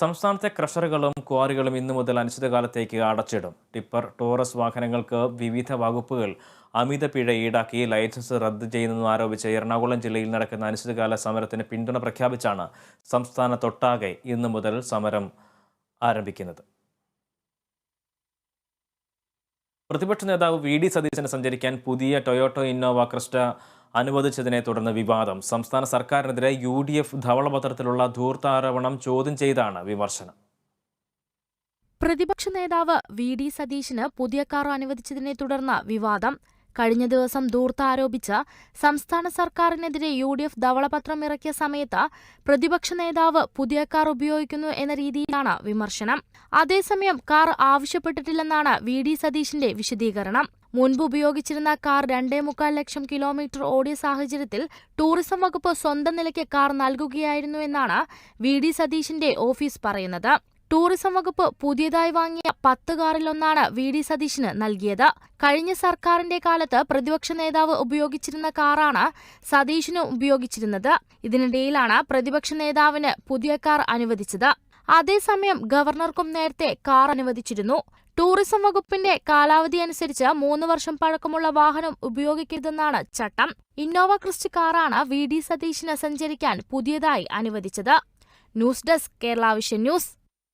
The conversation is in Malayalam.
സംസ്ഥാനത്തെ ക്രഷറുകളും ക്വാറികളും ഇന്നു മുതൽ അനിശ്ചിതകാലത്തേക്ക് അടച്ചിടും. ടിപ്പർ ടോറസ് വാഹനങ്ങൾക്ക് വിവിധ വകുപ്പുകൾ അമിത പിഴ ഈടാക്കി ലൈസൻസ് റദ്ദ് ചെയ്യുന്നതെന്ന് ആരോപിച്ച് എറണാകുളം ജില്ലയിൽ നടക്കുന്ന അനിശ്ചിതകാല സമരത്തിന് പിന്തുണ പ്രഖ്യാപിച്ചാണ് സംസ്ഥാനത്തൊട്ടാകെ ഇന്നു മുതൽ സമരം ആരംഭിക്കുന്നത്. പ്രതിപക്ഷ നേതാവ് വി ഡി സതീശന് സഞ്ചരിക്കാൻ പുതിയ ടൊയോട്ടോ ഇന്നോവ ക്രിസ്റ്റ അനുവദിച്ചതിനെ തുടർന്ന് വിവാദം. സംസ്ഥാന സർക്കാരിനെതിരെ യു ഡി എഫ് ധവളപത്രത്തിലുള്ള ധൂർത്താരോപണം ചോദ്യം ചെയ്താണ് വിമർശനം. പ്രതിപക്ഷ നേതാവ് വി ഡി സതീശന് പുതിയ കാർ അനുവദിച്ചതിനെ തുടർന്ന് വിവാദം. കഴിഞ്ഞ ദിവസം ധൂർത്ത് ആരോപിച്ച സംസ്ഥാന സർക്കാരിനെതിരെ യു ഡി എഫ് ധവളപത്രം ഇറക്കിയ സമയത്ത് പ്രതിപക്ഷ നേതാവ് പുതിയ കാർ ഉപയോഗിക്കുന്നു എന്ന രീതിയിലാണ് വിമർശനം. അതേസമയം കാർ ആവശ്യപ്പെട്ടിട്ടില്ലെന്നാണ് വി ഡി സതീഷിന്റെ വിശദീകരണം. മുൻപ് ഉപയോഗിച്ചിരുന്ന കാർ രണ്ടേ മുക്കാൽ ലക്ഷം കിലോമീറ്റർ ഓടിയ സാഹചര്യത്തിൽ ടൂറിസം വകുപ്പ് സ്വന്തം നിലയ്ക്ക് കാർ നൽകുകയായിരുന്നു എന്നാണ് വി ഡി സതീഷിന്റെ ഓഫീസ് പറയുന്നത്. ടൂറിസം വകുപ്പ് പുതിയതായി വാങ്ങിയ പത്ത് കാറിലൊന്നാണ് വി ഡി സതീശിന് നൽകിയത്. കഴിഞ്ഞ സർക്കാരിന്റെ കാലത്ത് പ്രതിപക്ഷ നേതാവ് ഉപയോഗിച്ചിരുന്ന കാറാണ് സതീഷിന് ഉപയോഗിച്ചിരുന്നത്. ഇതിനിടയിലാണ് പ്രതിപക്ഷ നേതാവിന് പുതിയ കാർ അനുവദിച്ചത്. അതേസമയം ഗവർണർക്കും നേരത്തെ കാർ അനുവദിച്ചിരുന്നു. ടൂറിസം വകുപ്പിന്റെ കാലാവധി അനുസരിച്ച് മൂന്ന് വർഷം പഴക്കമുള്ള വാഹനം ഉപയോഗിക്കരുതെന്നാണ് ചട്ടം. ഇന്നോവ ക്രിസ്റ്റ് കാറാണ് വി ഡി സതീഷിന് സഞ്ചരിക്കാൻ പുതിയതായി അനുവദിച്ചത്. News desk Kerala Vision news.